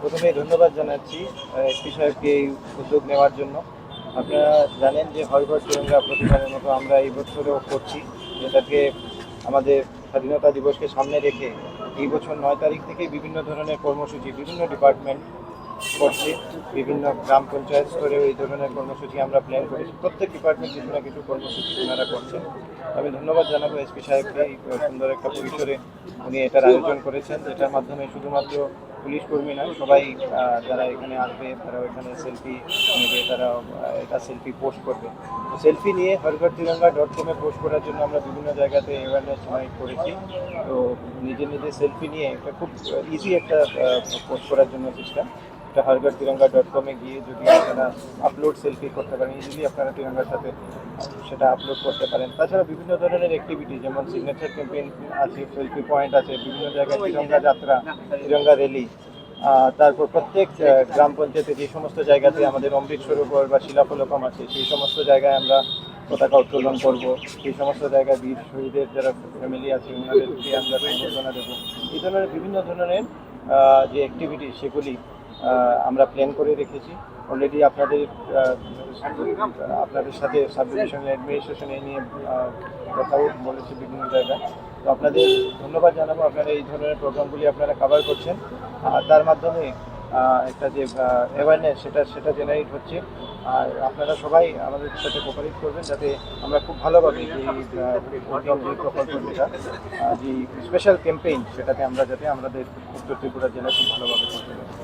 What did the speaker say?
প্রথমেই ধন্যবাদ জানাচ্ছি এসপি সাহেবকে এই উদ্যোগ নেওয়ার জন্য। আপনারা জানেন যে হরঘর তিরঙ্গা প্রতিবারের মতো আমরা এই বছরেও করছি, যেটাকে আমাদের স্বাধীনতা দিবসকে সামনে রেখে এই বছর নয় তারিখ থেকে বিভিন্ন ধরনের কর্মসূচি, বিভিন্ন ডিপার্টমেন্ট করছে। বিভিন্ন গ্রাম পঞ্চায়েত স্তরে এই ধরনের কর্মসূচি আমরা প্ল্যান করেছি। প্রত্যেক ডিপার্টমেন্ট কিছু না কিছু কর্মসূচি ওনারা করছেন আমি ধন্যবাদ জানাব এসপি সাহেবকে এই সুন্দর একটা পরিসরে উনি এটার আয়োজন করেছেন। যেটার মাধ্যমে শুধুমাত্র পুলিশ কর্মী নয় সবাই যারা এখানে আসবে তারা এখানে সেলফি নেবে তারা এটা সেলফি পোস্ট করবে। সেলফি নিয়ে হরঘর তিরঙ্গা ডট কমে পোস্ট করার জন্য আমরা বিভিন্ন জায়গাতে অ্যাওয়ারনেস করেছি। তো নিজে নিজে সেলফি নিয়ে এটা খুব ইজি একটা পোস্ট করার জন্য সিস্টেম এটা হরঘর তিরঙ্গা ডট কমে গিয়ে যদি আপনারা আপলোড সেলফি করতে পারেন ইজিলি আপনারা তিরঙ্গার সাথে সেটা আপলোড করতে পারেন। তাছাড়া বিভিন্ন ধরনের অ্যাক্টিভিটি যেমন সিগনেচার ক্যাম্পেইন আছে সেলফি পয়েন্ট আছে, বিভিন্ন জায়গায় তিরঙ্গা যাত্রা, তিরঙ্গা র্যালি তারপর প্রত্যেক গ্রাম পঞ্চায়েতে যে সমস্ত জায়গাতে আমাদের অমৃত সরোবর বা শিলাফলকম আছে, সেই সমস্ত জায়গায় আমরা পতাকা উত্তোলন করব। সেই সমস্ত জায়গায় বীর শহীদের যারা ফ্যামিলি আছে, ওনাদেরকে আমরা সম্বর্ধনা দেবো। এই ধরনের বিভিন্ন ধরনের যে অ্যাক্টিভিটি সেগুলি আমরা প্ল্যান করে রেখেছি। অলরেডি আপনাদের আপনাদের সাথে সাব ডিভিশনাল অ্যাডমিনিস্ট্রেশন এই নিয়ে কথাও বলেছে বিভিন্ন জায়গায়। তো আপনাদের ধন্যবাদ জানাব। আপনারা এই ধরনের প্রোগ্রামগুলি আপনারা কভার করছেন। আর তার মাধ্যমে একটা যে অ্যাওয়ারনেস সেটা সেটা জেনারেট হচ্ছে। আর আপনারা সবাই আমাদের সাথে কোপারেট করবেন যাতে আমরা খুব ভালোভাবে যে যে প্রকল্প যেটা যে স্পেশাল ক্যাম্পেইন সেটাতে আমরা যাতে আমাদের উত্তর ত্রিপুরা জেলা খুব ভালোভাবে করতে পারি।